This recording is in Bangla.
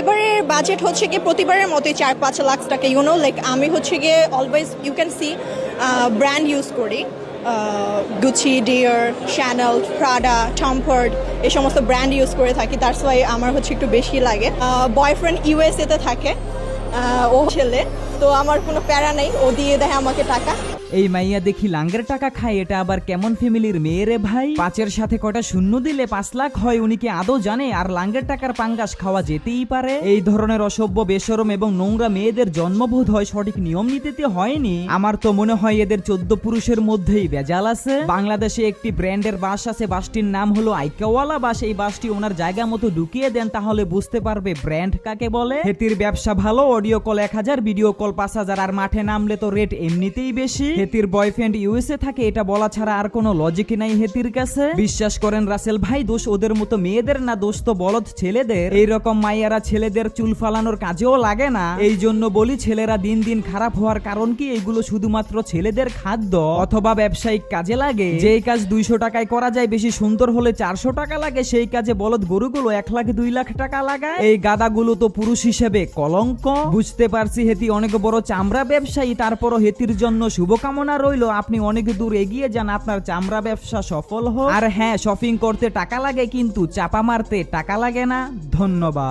এবারের বাজেট হচ্ছে গিয়ে প্রতিবারের মতোই চার পাঁচ লাখ টাকা ইউনো লাইক আমি হচ্ছে গিয়ে always you can see brand use করি। Gucci Dior Chanel Prada Tom Ford এই সমস্ত ব্র্যান্ড ইউজ করে থাকি। তার সবাই আমার হচ্ছে একটু বেশি লাগে। বয়ফ্রেন্ড ইউএসএতে থাকে। ও ছেলে। তো আমার কোনো প্যারা নেই, ও দিয়ে দেয় আমাকে টাকা। এই মাইয়া দেখি লাঙ্গের টাকা খায়, এটা আবার কেমন ফ্যামিলির মেয়ে রে ভাই? পাঁচের সাথে কটা শূন্য দিলে পাঁচ লাখ হয়, উনি কি আদৌ জানে? আর লাঙ্গের টাকার পাঙ্গাস খাওয়া যেতেই পারে? এই ধরনের অসভ্য বেসরম এবং নোংরা মেয়েদের জন্মবোধ হয়, সঠিক নিয়ম নীতিতে হয়নি? আমার তো মনে হয় এদের চোদ্দ পুরুষের মধ্যেই ভেজাল আছে। বাংলাদেশে একটি ব্র্যান্ডের বাস আছে, বাসটির নাম হলো আইকাওয়ালা বাস। এই বাসটি ওনার জায়গা মতো ঢুকিয়ে দেন, তাহলে বুঝতে পারবে ব্র্যান্ড কাকে বলে। হেতির ব্যবসা ভালো, অডিও কল এক হাজার, ভিডিও কল পাঁচ হাজার আর মাঠে নামলে তো রেট এমনিতেই বেশি। হেতির বয়ফ্রেন্ড ইউএসএ থাকে, এটা বলা ছাড়া আর কোনো লজিক নাই হেতির কাছে। বিশ্বাস করেন রাসেল ভাই, দোষ ওদের মতো মেয়েদের না, দোষ তো বলদ ছেলেদের। এই রকম মাইয়ারা ছেলেদের চুল ফালানোর কাজেও লাগে না। এই জন্য বলি ছেলেরা দিন দিন খারাপ হওয়ার কারণ কি? এগুলো শুধুমাত্র ছেলেদের খাদ্য অথবা ব্যবসায়িক কাজে লাগে। যেই কাজ দুইশো টাকায় করা যায়, বেশি সুন্দর হলে চারশো টাকা লাগে, সেই কাজে বলদ গরুগুলো এক লাখ, দুই লাখ টাকা লাগায়। এই গাদাগুলো তো পুরুষ হিসেবে কলঙ্ক। বুঝতে পারছি হেতি অনেক বড় চামড়া ব্যবসায়ী, তারপরও হেতির জন্য শুভকামনা রইল। আপনি অনেক দূর এগিয়ে যান, আপনার চামড়া ব্যবসা সফল হোক। আর হ্যাঁ শপিং করতে টাকা লাগে কিন্তু, চাপা মারতে টাকা লাগে না। ধন্যবাদ।